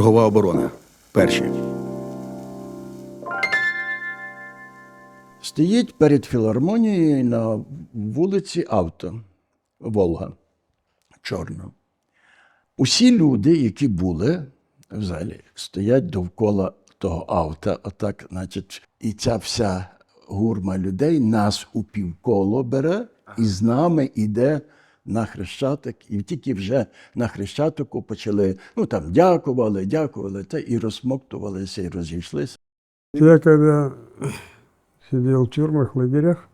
Кругова оборона. Перші. Стоїть перед філармонією на вулиці авто Волга чорна. Усі люди, які були в залі, стоять довкола того авто, отак, значить, і ця вся гурма людей нас у півколо бере і з нами йде на хрещатик. І тільки вже на хрещатику почали, ну там дякували, дякували, та і розсмоктувалися, і розійшлися. Я когда сидел в тюрьмах, в лагерях,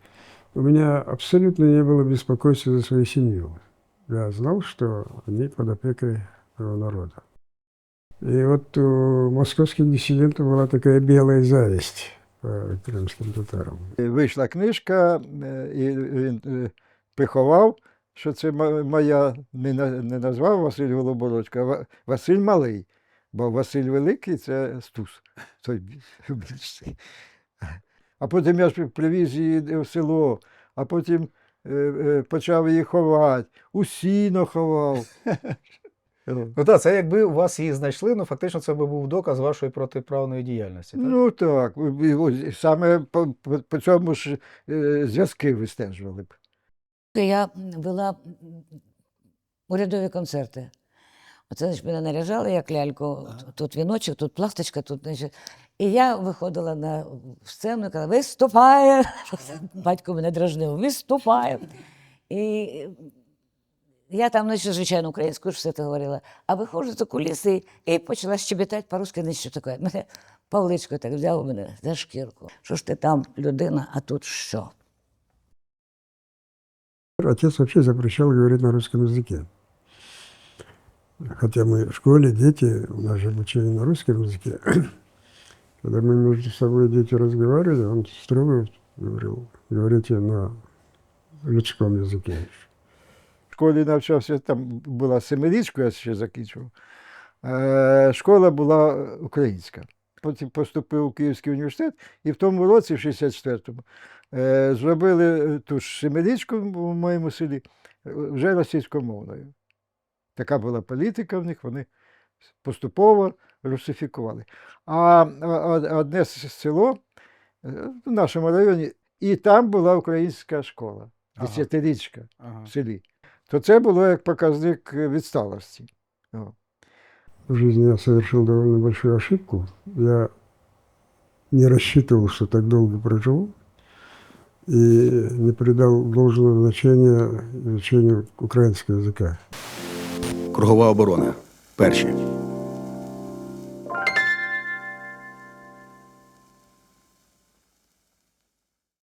у меня абсолютно не было беспокойства за свою семью. Я знал, что они под опекой своего народа. И вот у московских диссидентов была такая белая зависть по крымским татарам. Вийшла книжка, е, і він е, приховав, що це моя, не, не назвав Василь Голобородько, а Василь Малий. Бо Василь Великий це Стус. Той більший. А потім я ж привіз її в село, а потім е, е, почав її ховати, у сіно ховав. Ну так, це якби у вас її знайшли, ну фактично це би був доказ вашої протиправної діяльності. Так? Ну так, саме по, по, по цьому ж е, зв'язки вистежували б. Я вела урядові концерти. Оце значить, мене наряжали як ляльку. Тут віночок, тут пласточка, тут, значить. І я виходила на сцену і казала, виступає. Батько мене дражнив, виступає. І я там, значить, звичайно, українською ж все це говорила. А виходжу за куліси і почала щебетати по-русски, не що таке. Мене Павличко так взяв мене за шкірку. Що ж ти там людина, а тут що? Отец вообще запрещал говорить на русском языке. Хотя мы в школе, дети, у нас же обучение на русском языке. Когда мы между собой дети разговаривали, он строго говорил, говорите на людском языке. В школі навчався, там була семирічка, я ще закінчував. Е, школа була українська. Потім поступив у Київський університет, і в тому році, в 64-му, е, зробили ту ж семирічку в моєму селі е, вже російськомовною. Така була політика в них, вони поступово русифікували. А одне село е, в нашому районі, і там була українська школа, десятирічка Ага. в селі, то це було як показник е, відсталості. В жизни я совершил довольно большую ошибку. Я не рассчитывал, что так долго проживу, и не придал должного значения изучению украинского языка. Кругова оборона. Перші.